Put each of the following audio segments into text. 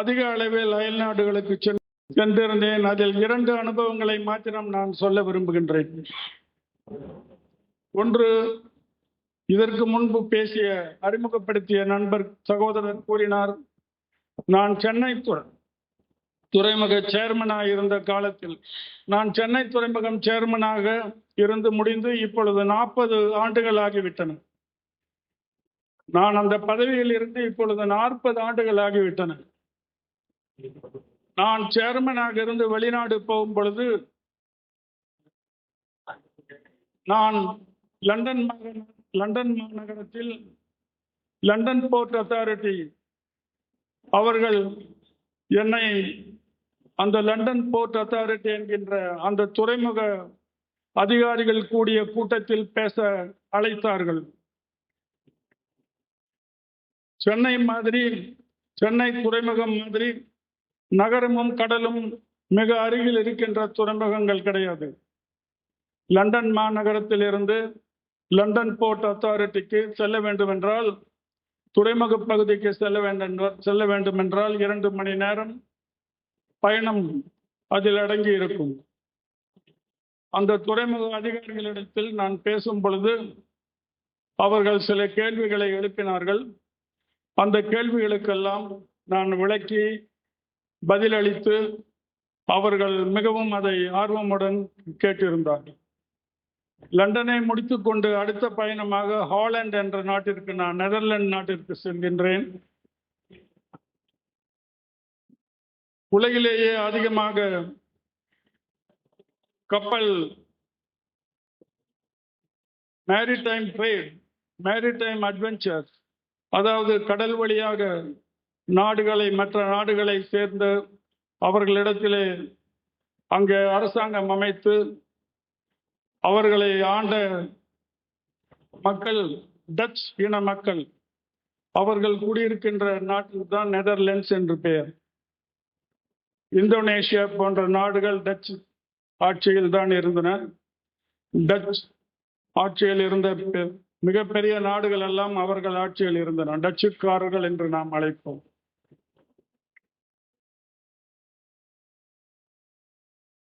அதிக அளவில் அயல் நாடுகளுக்கு சென்றிருந்தேன். அதில் இரண்டு அனுபவங்களை மாத்திரம் நான் சொல்ல விரும்புகின்றேன். ஒன்று இதற்கு முன்பு பேசிய அறிமுகப்படுத்திய நண்பர் சகோதரர் கூறினார் நான் சென்னை துறை துறைமுக சேர்மனாக இருந்த காலத்தில் நான் சென்னை துறைமுகம் சேர்மனாக இருந்து முடிந்து இப்பொழுது நாற்பது ஆண்டுகள் ஆகிவிட்டன. நான் அந்த பதவியில் இருந்து இப்பொழுது நாற்பது ஆண்டுகள் ஆகிவிட்டன. நான் சேர்மனாக இருந்து வெளிநாடு போகும் பொழுது நான் லண்டன் மாநகர- லண்டன் மாநகரத்தில் லண்டன் போர்ட் அத்தாரிட்டி அவர்கள் என்னை அந்த லண்டன் போர்ட் அத்தாரிட்டி என்கின்ற அந்த துறைமுக அதிகாரிகள் கூடிய கூட்டத்தில் பேச அழைத்தார்கள். சென்னை மாதிரி சென்னை துறைமுகம் மாதிரி நகரமும் கடலும் மிக அருகில் இருக்கின்ற துறைமுகங்கள் கிடையாது. லண்டன் மாநகரத்தில் இருந்து லண்டன் போர்ட் அத்தாரிட்டிக்கு செல்ல வேண்டும் என்றால் துறைமுக பகுதிக்கு செல்ல வேண்டும் செல்ல வேண்டும் என்றால் இரண்டு மணி நேரம் பயணம் அதில் அடங்கி இருக்கும். அந்த துறைமுக அதிகாரிகளிடத்தில் நான் பேசும் பொழுது அவர்கள் சில கேள்விகளை எழுப்பினார்கள். அந்த கேள்விகளுக்கெல்லாம் நான் விளக்கி பதிலளித்து அவர்கள் மிகவும் அதை ஆர்வமுடன் கேட்டிருந்தார்கள் லண்டனை முடித்துக்கொண்டு அடுத்த பயணமாக ஹாலண்ட் என்ற நாட்டிற்கு நான் நெதர்லாந்து நாட்டிற்கு செல்கின்றேன். உலகிலேயே அதிகமாக கப்பல் மேரிடைம் ட்ரேட் மேரிடைம் அட்வென்ச்சர் அதாவது கடல் வழியாக நாடுகளை மற்ற நாடுகளை சேர்ந்து அவர்களிடத்திலே அங்கே அரசாங்கம் அமைத்து அவர்களை ஆண்ட மக்கள் டச் இன மக்கள் அவர்கள் குடியிருக்கின்ற நாட்டில் தான் நெதர்லாண்ட்ஸ் என்று பெயர். இந்தோனேஷியா போன்ற நாடுகள் டச் ஆட்சியில் தான் இருந்தன. டச் ஆட்சியில் இருந்த மிகப்பெரிய நாடுகள் எல்லாம் அவர்கள் ஆட்சியில் இருந்தன. டச்சுக்காரர்கள் என்று நாம் அழைப்போம்.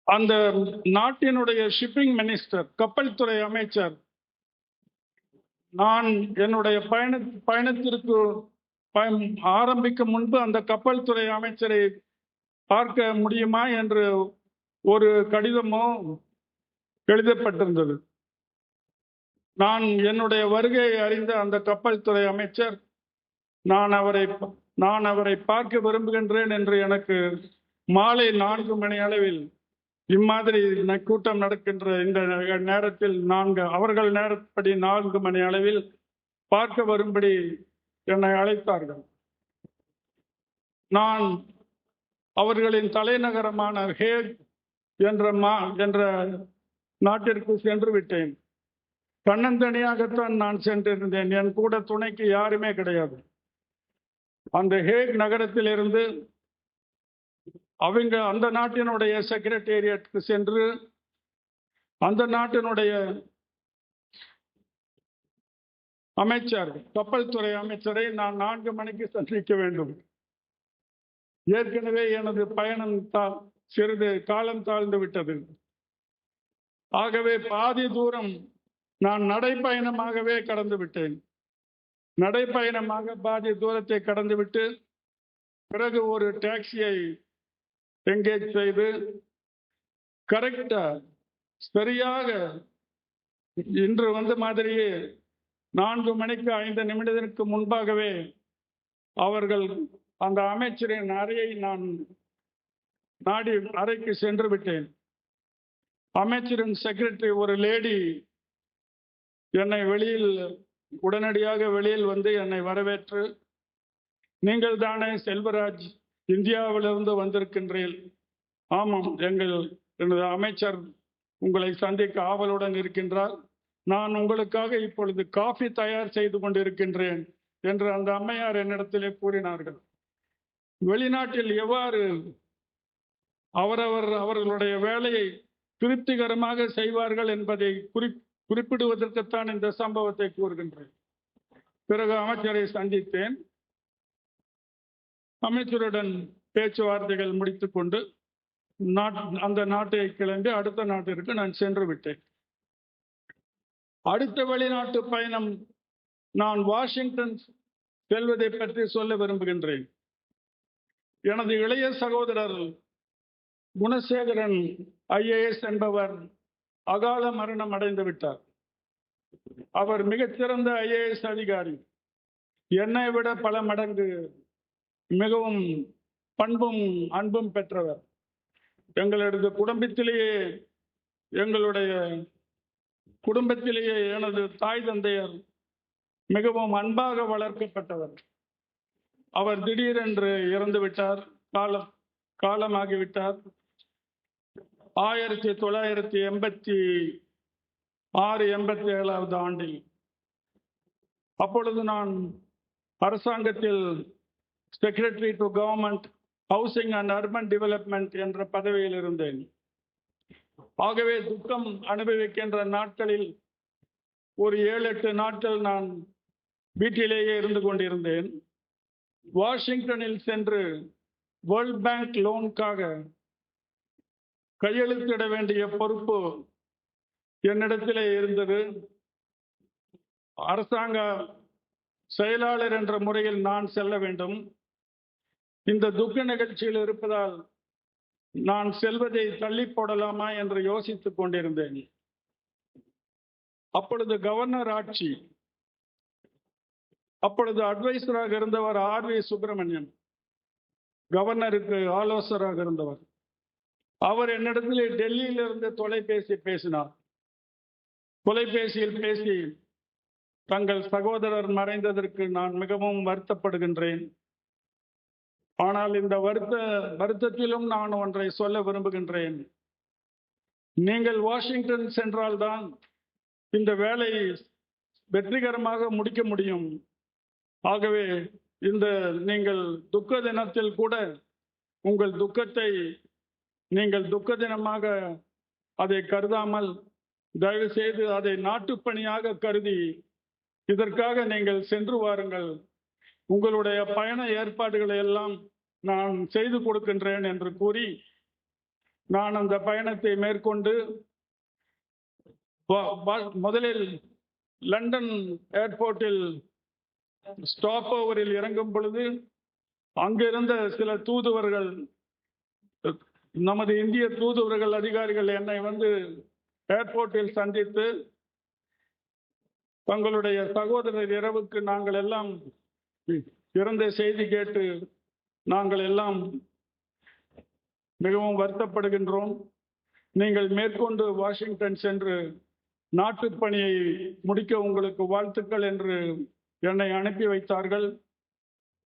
அந்த நாட்டினுடைய ஷிப்பிங் மினிஸ்டர் கப்பல் துறை அமைச்சர் நான் என்னுடைய பயண பயணத்திற்கு ஆரம்பிக்கும் முன்பு அந்த கப்பல் துறை அமைச்சரை பார்க்க முடியுமா என்று ஒரு கடிதமோ எழுதப்பட்டிருந்தது. நான் என்னுடைய வருகையை அறிந்த அந்த கப்பல் துறை அமைச்சர் நான் அவரை நான் அவரை பார்க்க விரும்புகின்றேன் என்று எனக்கு மாலை நான்கு மணி அளவில் இம்மாதிரி கூட்டம் நடக்கின்ற இந்த நே- நேரத்தில் நான்கு அவர்கள் நேரப்படி நான்கு மணி அளவில் பார்க்க வரும்படி என்னை அழைத்தார்கள். நான் அவர்களின் தலைநகரமான ஹேக் என்ற மா என்ற நாட்டிற்கு சென்று விட்டேன். தன்னந்தனியாகத்தான் நான் சென்றிருந்தேன். என் கூட துணைக்கு யாருமே கிடையாது. அந்த ஹேக் நகரத்திலிருந்து அவங்க அந்த நாட்டினுடைய செக்ரட்டேரியட்டுக்கு சென்று அந்த நாட்டினுடைய அமைச்சர் கப்பல் துறை அமைச்சரை நான் நான்கு மணிக்கு சந்திக்க வேண்டும். ஏற்கனவே எனது பயணம் தா- சிறிது காலம் தாழ்ந்து விட்டது. ஆகவே பாதி தூரம் நான் நடைப்பயணமாகவே கடந்து விட்டேன். நடைப்பயணமாக பாதி தூரத்தை கடந்துவிட்டு பிறகு ஒரு டாக்ஸியை எங்கேஜ் செய்து கரெக்டாக சரியாக இன்று வந்த மாதிரியே நான்கு மணிக்கு ஐந்து நிமிடத்திற்கு முன்பாகவே அவர்கள் அந்த அமைச்சரின் அறையை நான் நாடி அறைக்கு சென்று விட்டேன். அமைச்சரின் செக்ரட்டரி ஒரு லேடி என்னை வெளியில் உடனடியாக வெளியில் வந்து என்னை வரவேற்று நீங்கள் தானே செல்வராஜ் இந்தியாவிலிருந்து வந்திருக்கின்றேன் ஆமாம் எங்கள் எனது அமைச்சர் உங்களை சந்திக்க ஆவலுடன் இருக்கின்றார். நான் உங்களுக்காக இப்பொழுது காஃபி தயார் செய்து கொண்டிருக்கின்றேன் என்று அந்த அம்மையார் என்னிடத்திலே கூறினார்கள். வெளிநாட்டில் எவ்வாறு அவரவர் அவர்களுடைய வேலையை திருப்திகரமாக செய்வார்கள் என்பதை குறி குறிப்பிடுவதற்குத்தான் இந்த சம்பவத்தை கூறுகின்றேன். பிறகு அமைச்சரை சந்தித்தேன். அமைச்சருடன் பேச்சுவார்த்தைகள் முடித்துக்கொண்டு நாட் அந்த நாட்டை கிளம்பி அடுத்த நாட்டிற்கு நான் சென்று விட்டேன். அடுத்த வெளிநாட்டு பயணம் நான் வாஷிங்டன் செல்வதை பற்றி சொல்ல விரும்புகின்றேன். எனது இளைய சகோதரர் குணசேகரன் ஐஏஎஸ் என்பவர் அகால மரணம் அடைந்து விட்டார். அவர் மிகச்சிறந்த ஐஏஎஸ் அதிகாரி. என்னை விட பல மடங்கு மிகவும் பண்பும் அன்பும் பெற்றவர். எங்களது குடும்பத்திலேயே எங்களுடைய குடும்பத்திலேயே எனது தாய் தந்தையர் மிகவும் அன்பாக வளர்க்கப்பட்டவர். அவர் திடீரென்று இறந்து விட்டார் காலம் காலமாகிவிட்டார். ஆயிரத்தி தொள்ளாயிரத்தி எண்பத்தி ஆறு எண்பத்தி ஏழாவது ஆண்டில் அப்பொழுது நான் அரசாங்கத்தில் secretary to government housing and urban development என்ற பதவியில் இருந்தேன் ஆகவே துக்கம் அனுபவிக்கின்ற நாட்களில் ஒரு ஏழு எட்டு நாட்கள் நான் வீட்டிலேயே இருந்து கொண்டிருந்தேன். வாஷிங்டனில் சென்று வேர்ல்ட் பேங்க் லோனுக்காக கையெழுத்திட வேண்டிய பொறுப்பு என்னிடத்திலே இருந்தது. அரசாங்க செயலாளர் என்ற முறையில் நான் செல்ல வேண்டும். இந்த துக்க நிகழ்ச்சியில் இருப்பதால் நான் செல்வதை தள்ளி போடலாமா என்று யோசித்துக் கொண்டிருந்தேன். அப்பொழுது கவர்னர் ஆட்சி அப்பொழுது அட்வைசராக இருந்தவர் ஆர் வி சுப்பிரமணியன் கவர்னருக்கு ஆலோசகராக இருந்தவர். அவர் என்னிடத்தில் டெல்லியிலிருந்து தொலைபேசி பேசினார். தொலைபேசியில் பேசி தங்கள் சகோதரர் மறைந்ததற்கு நான் மிகவும் வருத்தப்படுகின்றேன். ஆனால் இந்த வருத்த வருத்தத்திலும் நான் ஒன்றை சொல்ல விரும்புகின்றேன். நீங்கள் வாஷிங்டன் சென்றால்தான் இந்த வேலையை வெற்றிகரமாக முடிக்க முடியும். ஆகவே இந்த நீங்கள் துக்க தினத்தில் கூட உங்கள் துக்கத்தை நீங்கள் துக்க தினமாக அதை கருதாமல் தயவு செய்து அதை நாட்டுப்பணியாக கருதி இதற்காக நீங்கள் சென்று வாருங்கள். உங்களுடைய பயண ஏற்பாடுகளை எல்லாம் நான் செய்து கொடுக்கின்றேன் என்று கூறி நான் அந்த பயணத்தை மேற்கொண்டு முதலில் லண்டன் ஏர்போர்ட்டில் ஸ்டாப் ஓவரில் இறங்கும் பொழுது அங்கிருந்த சில தூதுவர்கள் நமது இந்திய தூதுவர்கள் அதிகாரிகள் என்னை வந்து ஏர்போர்ட்டில் சந்தித்து தங்களுடைய சகோதரர் இரவுக்கு நாங்கள் எல்லாம் இறந்த செய்தி கேட்டு நாங்கள் எல்லாம் மிகவும் வருத்தப்படுகின்றோம். நீங்கள் மேற்கொண்டு வாஷிங்டன் சென்று நாட்டுப் பணியை முடிக்க உங்களுக்கு வாழ்த்துக்கள் என்று என்னை அனுப்பி வைத்தார்கள்.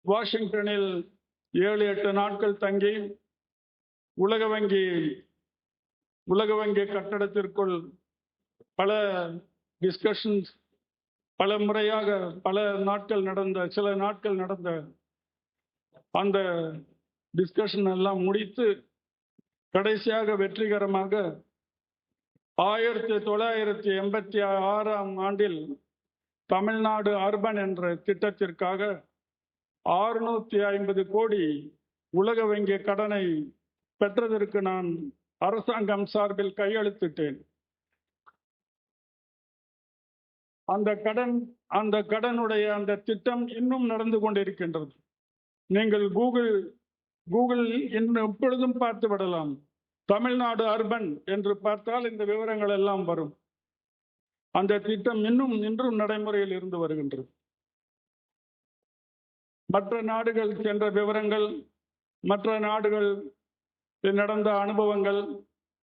வாஷிங்டனில் ஏழு எட்டு நாட்கள் தங்கி உலக வங்கி உலக வங்கி கட்டடத்திற்குள் பல டிஸ்கஷன்ஸ் பல முறையாக பல நாட்கள் நடந்த சில நாட்கள் நடந்த அந்த டிஸ்கஷன் எல்லாம் முடித்து கடைசியாக வெற்றிகரமாக ஆயிரத்தி தொள்ளாயிரத்தி எண்பத்தி ஆறாம் ஆண்டில் தமிழ்நாடு அர்பன் என்ற திட்டத்திற்காக ஆறுநூத்தி ஐம்பது கோடி உலக வங்கி கடனை பெற்றதற்கு நான் அரசாங்கம் சார்பில் கையெழுத்திட்டேன். அந்த கடன் அந்த கடனுடைய அந்த திட்டம் இன்னும் நடந்து கொண்டிருக்கின்றது. நீங்கள் கூகுள் கூகுள் இன்னும் எப்பொழுதும் பார்த்து விடலாம். தமிழ்நாடு அர்பன் என்று பார்த்தால் இந்த விவரங்கள் எல்லாம் வரும். அந்த திட்டம் இன்னும் இன்றும் நடைமுறையில் இருந்து வருகின்றது. மற்ற நாடுகள் சென்ற விவரங்கள் மற்ற நாடுகள் நடந்த அனுபவங்கள்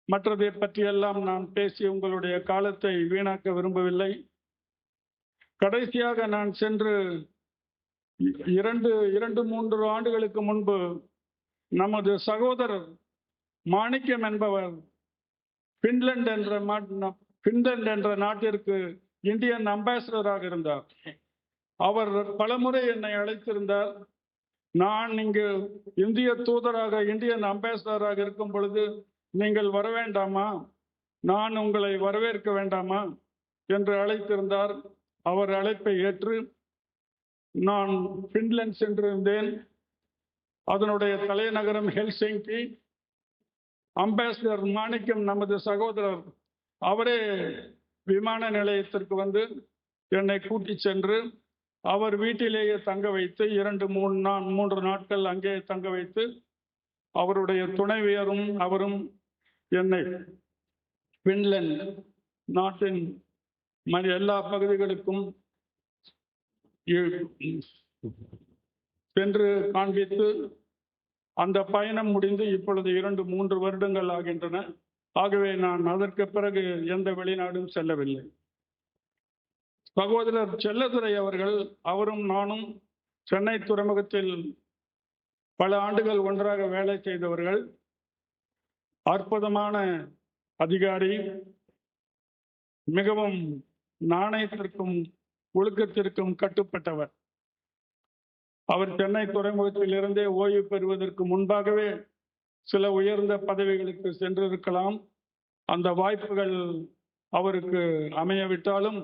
மற்றதை பற்றியெல்லாம் நான் பேசி உங்களுடைய காலத்தை வீணாக்க விரும்பவில்லை. கடைசியாக நான் சென்று இரண்டு இரண்டு மூன்று ஆண்டுகளுக்கு முன்பு நமது சகோதரர் மாணிக்கம் என்பவர் பின்லாந்து என்ற மா- பின்லாந்து என்ற நாட்டிற்கு இந்தியன் அம்பாசிடராக இருந்தார். அவர் பலமுறை என்னை அழைத்திருந்தார். நான் இங்கு இந்திய தூதராக இந்தியன் அம்பாசிடராக இருக்கும் பொழுது நீங்கள் வர வேண்டாமா நான் உங்களை வரவேற்க வேண்டாமா? என்று அழைத்திருந்தார். அவர் அழைப்பை ஏற்று நான் பின்லாந்து சென்றிருந்தேன். அதனுடைய தலைநகரம் ஹெல்சிங்கி. அம்பாசிடர் மாணிக்கம் நமது சகோதரர் அவரே விமான நிலையத்திற்கு வந்து என்னை கூட்டி சென்று அவர் வீட்டிலேயே தங்க வைத்து இரண்டு மூணு நா மூன்று நாட்கள் அங்கே தங்க வைத்து அவருடைய துணைவியரும் அவரும் என்னை பின்லாந்து நாட்டின் மனித எல்லா பகுதிகளுக்கும் சென்று காண்பித்து அந்த பயணம் முடிந்து இப்பொழுது இரண்டு மூன்று வருடங்கள் ஆகின்றன. ஆகவே நான் அதற்கு பிறகு எந்த வெளிநாடும் செல்லவில்லை. சகோதரர் செல்லதுரை அவர்கள் அவரும் நானும் சென்னை துறைமுகத்தில் பல ஆண்டுகள் ஒன்றாக வேலை செய்தவர்கள். அற்புதமான அதிகாரி மிகவும் நாணயத்திற்கும் ஒழுக்கத்திற்கும் கட்டுப்பட்டவர். அவர் சென்னை துறைமுகத்திலிருந்தே ஓய்வு பெறுவதற்கு முன்பாகவே சில உயர்ந்த பதவிகளுக்கு சென்றிருக்கலாம். அந்த வாய்ப்புகள் அவருக்கு அமையவிட்டாலும்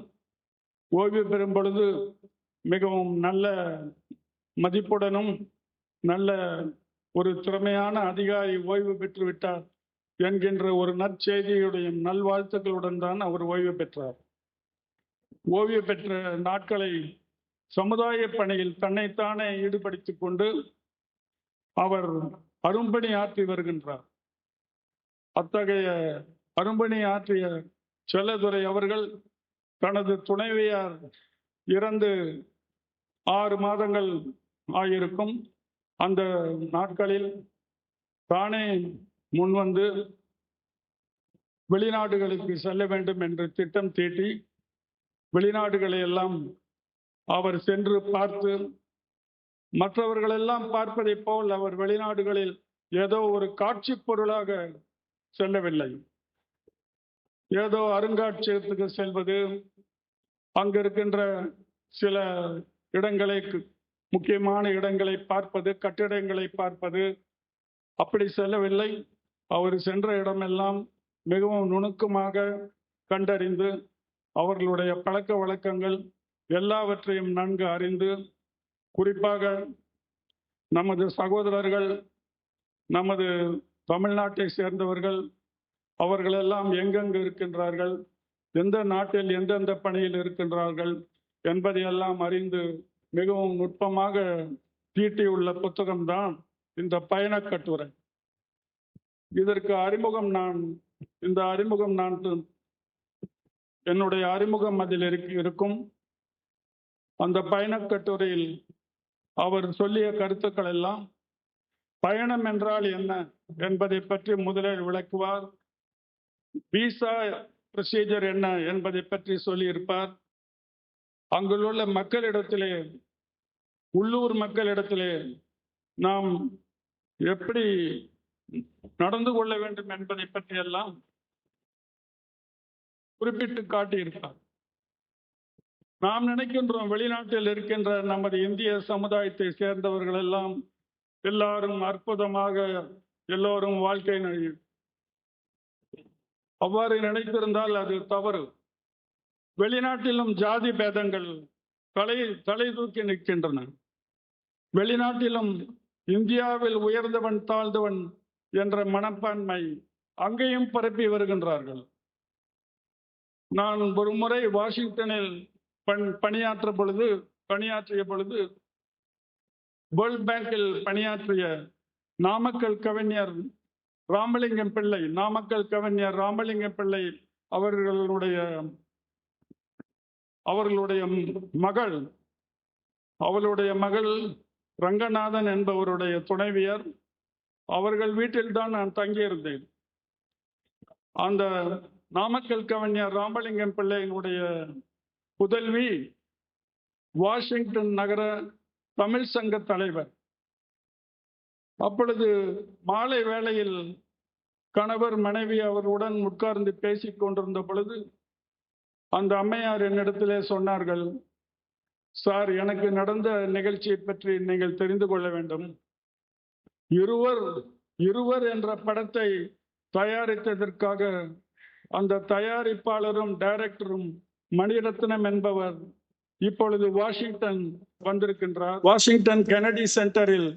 ஓய்வு பெறும் பொழுது மிகவும் நல்ல மதிப்புடனும் நல்ல ஒரு திறமையான அதிகாரி ஓய்வு பெற்று விட்டார் என்கின்ற ஒரு நற்செய்தியுடைய நல்வாழ்த்துக்களுடன் தான் அவர் ஓய்வு பெற்றார். ஓய்வு பெற்ற நாட்களை சமுதாய பணியில் தன்னைத்தானே ஈடுபடுத்திக் கொண்டு அவர் அரும்பணி ஆற்றி வருகின்றார். அத்தகைய அரும்பணி ஆற்றிய செல்லதுரை அவர்கள் தனது துணைவியார் இறந்து ஆறு மாதங்கள் ஆகியிருக்கும் அந்த நாட்களில் தானே முன்வந்து வெளிநாடுகளுக்கு செல்ல வேண்டும் என்று திட்டம் தீட்டி வெளிநாடுகளை எல்லாம் அவர் சென்று பார்த்து மற்றவர்களெல்லாம் பார்ப்பதைப் போல் அவர் வெளிநாடுகளில் ஏதோ ஒரு காட்சி பொருளாக செல்லவில்லை. ஏதோ அருங்காட்சியகத்துக்கு செல்வது அங்க இருக்கின்ற சில இடங்களை முக்கியமான இடங்களை பார்ப்பது கட்டிடங்களை பார்ப்பது அப்படி செல்லவில்லை. அவர் சென்ற இடமெல்லாம் மிகவும் நுணுக்கமாக கண்டறிந்து அவர்களுடைய பழக்க வழக்கங்கள் எல்லாவற்றையும் நன்கு அறிந்து குறிப்பாக நமது சகோதரர்கள் நமது தமிழ்நாட்டை சேர்ந்தவர்கள் அவர்களெல்லாம் எங்கெங்கு இருக்கின்றார்கள் எந்த நாட்டில் எந்தெந்த பணியில் இருக்கின்றார்கள் என்பதையெல்லாம் அறிந்து மிகவும் நுட்பமாக தீட்டியுள்ள புத்தகம்தான் இந்த பயணக் கட்டுரை. இதற்கு அறிமுகம் நான் இந்த அறிமுகம் நான் என்னுடைய அறிமுகம் அதில் இருக்கும். அந்த பயணக் கட்டுரையில் அவர் சொல்லிய கருத்துக்கள் எல்லாம் பயணம் என்றால் என்ன என்பதை பற்றி முதலில் விளக்குவார். விசா ப்ரொசீஜர் என்ன என்பதை பற்றி சொல்லியிருப்பார். அங்குள்ள மக்களிடத்திலே உள்ளூர் மக்களிடத்திலே நாம் எப்படி நடந்து கொள்ள வேண்டும் என்பதை பற்றியெல்லாம் குறிப்பிட்டு காட்டியிருக்கிறார் நாம் நினைக்கின்றோம் வெளிநாட்டில் இருக்கின்ற நமது இந்திய சமுதாயத்தை சேர்ந்தவர்கள் எல்லாம் எல்லாரும் அற்புதமாக எல்லோரும் வாழ்க்கை நழி அவ்வாறு நினைத்திருந்தால் அது தவறு. வெளிநாட்டிலும் ஜாதி பேதங்கள் தலை தலை தூக்கி நிற்கின்றன. வெளிநாட்டிலும் இந்தியாவில் உயர்ந்தவன் தாழ்ந்தவன் என்ற மனப்பான்மை அங்கேயும் பரப்பி வருகின்றார்கள். நான் ஒரு முறை வாஷிங்டனில் பண் பணியாற்ற பொழுது பணியாற்றிய பொழுது வேர்ல்ட் பேங்கில் பணியாற்றிய நாமக்கல் கவிஞர் ராமலிங்கம் பிள்ளை நாமக்கல் கவிஞர் ராமலிங்கம் பிள்ளை அவர்களுடைய அவர்களுடைய மகள் அவளுடைய மகள் ரங்கநாதன் என்பவருடைய துணைவியர் அவர்கள் வீட்டில்தான் நான் தங்கியிருந்தேன். அந்த நாமக்கல் கவிஞர் ராமலிங்கம் பிள்ளையினுடைய புதல்வி வாஷிங்டன் நகர தமிழ் சங்க தலைவர். அப்பொழுது மாலை வேளையில் கணவர் மனைவி அவருடன் உட்கார்ந்து பேசிக் கொண்டிருந்த பொழுது அந்த அம்மையார் என்னிடத்திலே சொன்னார்கள் சார் எனக்கு நடந்த நிகழ்ச்சியை பற்றி நீங்கள் தெரிந்து கொள்ள வேண்டும். இருவர் இருவர் என்ற படத்தை தயாரித்ததற்காக அந்த தயாரிப்பாளரும் டைரக்டரும் மணிரத்னம் என்பவர் இப்பொழுது வாஷிங்டன் வந்திருக்கின்றார். வாஷிங்டன் கெனடி சென்டரில்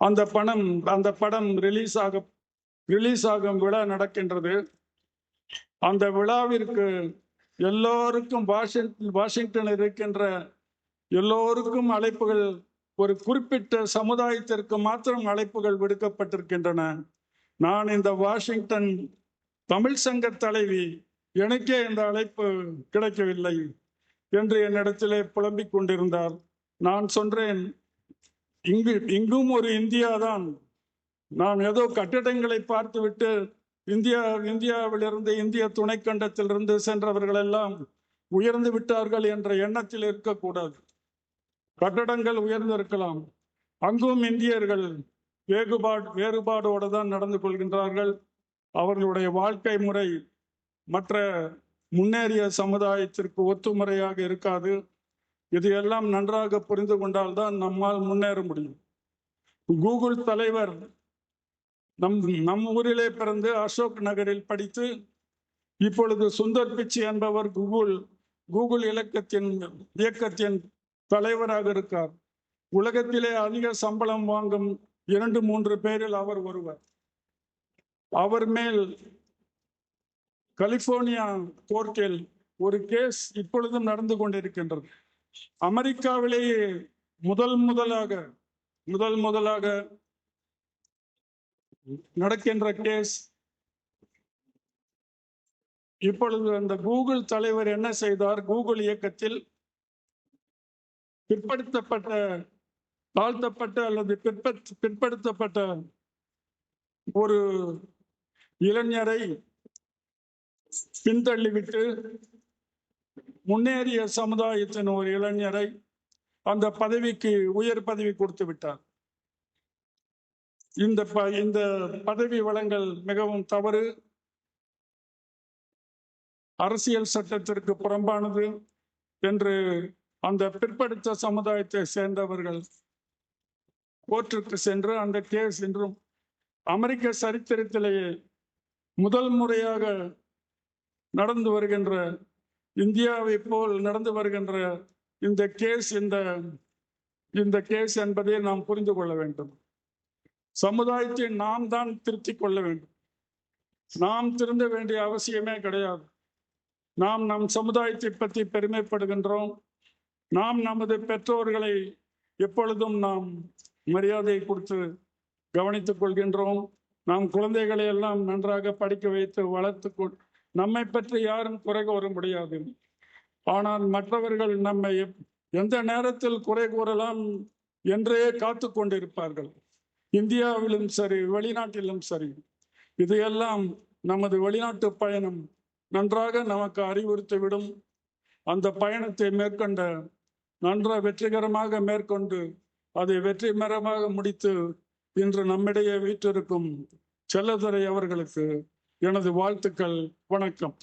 அந்த பணம் அந்த படம் ரிலீஸ் ஆக ரிலீஸ் ஆகும் விழா நடக்கின்றது. அந்த விழாவிற்கு எல்லோருக்கும் வாஷிங்டன் இருக்கின்ற எல்லோருக்கும் அழைப்புகள் ஒரு குறிப்பிட்ட சமுதாயத்திற்கு மாத்திரம் அழைப்புகள் விடுக்கப்பட்டிருக்கின்றன. நான் இந்த வாஷிங்டன் தமிழ் சங்க தலைவி எனக்கே இந்த அழைப்பு கிடைக்கவில்லை என்று என்னிடத்திலே புலம்பிக் கொண்டிருந்தார். நான் சொன்னேன் இங்கு இங்கும் ஒரு இந்தியா தான் நான் ஏதோ கட்டிடங்களை பார்த்துவிட்டு இந்தியா இந்தியாவிலிருந்து இந்திய துணைக்கண்டத்திலிருந்து சென்றவர்கள் எல்லாம் உயர்ந்து விட்டார்கள் என்ற எண்ணத்தில் இருக்கக்கூடாது. கட்டடங்கள் உயர்ந்திருக்கலாம். அங்கும் இந்தியர்கள் வேறுபாடு வேறுபாடோடு தான் நடந்து கொள்கின்றார்கள். அவர்களுடைய வாழ்க்கை முறை மற்ற முன்னேறிய சமுதாயத்திற்கு ஒத்துமுறையாக இருக்காது. இது எல்லாம் நன்றாக புரிந்து கொண்டால்தான் நம்மால் முன்னேற முடியும். கூகுள் தலைவர் நம் நம் ஊரிலே பிறந்து அசோக் நகரில் படித்து இப்பொழுது சுந்தர் பிச்சி என்பவர் கூகுள் கூகுள் இலக்கத்தின் இயக்கத்தின் தலைவராக இருக்கார். உலகத்திலே அதிக சம்பளம் வாங்கும் இரண்டு மூன்று பேரில் அவர் ஒருவர். அவர் மேல் கலிபோர்னியா கோர்ட்டில் ஒரு கேஸ் இப்பொழுதும் நடந்து கொண்டிருக்கின்றது. அமெரிக்காவிலேயே முதல் முதலாக முதல் முதலாக நடக்கின்ற கேஸ். இப்பொழுது அந்த கூகுள் தலைவர் என்ன செய்தார்? கூகுள் இயக்கத்தில் பிற்படுத்தப்பட்ட தாழ்த்தப்பட்ட அல்லது பிற்ப- பிற்படுத்தப்பட்ட ஒரு இளைஞரை பின்தள்ளிவிட்டு முன்னேறிய சமுதாயத்தின் ஒரு இளைஞரை அந்த பதவிக்கு உயர் பதவி கொடுத்து விட்டார். இந்த ப- இந்த பதவி வழங்கல் மிகவும் தவறு. அரசியல் சட்டத்திற்கு புறம்பானது என்று அந்த பிற்படுத்த சமுதாயத்தை சேர்ந்தவர்கள் கோர்ட்டுக்கு சென்று அந்த கேஸ் இன்றும் அமெரிக்க சரித்திரத்திலேயே முதல் முறையாக நடந்து வருகின்ற இந்தியாவை போல் நடந்து வருகின்ற இந்த கேஸ் இந்த இந்த கேஸ் என்பதை நாம் புரிந்து கொள்ள வேண்டும். சமுதாயத்தை நாம் தான் திருத்திக் கொள்ள வேண்டும். நாம் திருந்த வேண்டிய அவசியமே கிடையாது. நாம் நம் சமுதாயத்தை பற்றி பெருமைப்படுகின்றோம். நாம் நமது பெற்றோர்களை எப்பொழுதும் நாம் மரியாதை கொடுத்து கவனித்துக் கொள்கின்றோம். நாம் குழந்தைகளை எல்லாம் நன்றாக படிக்க வைத்து வளர்த்து நம்மை பற்றி யாரும் குறை கூற முடியாது. ஆனால் மற்றவர்கள் நம்மை எப்- எந்த நேரத்தில் குறை கூறலாம் என்றே காத்து கொண்டிருப்பார்கள். இந்தியாவிலும் சரி வெளிநாட்டிலும் சரி இதையெல்லாம் நமது வெளிநாட்டு பயணம் நன்றாக நமக்கு அறிவுறுத்திவிடும். அந்த பயணத்தை மேற்கொண்ட நன்ற வெற்றிகரமாக மேற்கொண்டு அதை வெற்றிகரமாக முடித்து இன்று நம்மிடையே வீற்றிருக்கும் செல்லதுரை அவர்களுக்கு எனது வாழ்த்துக்கள் வணக்கம்.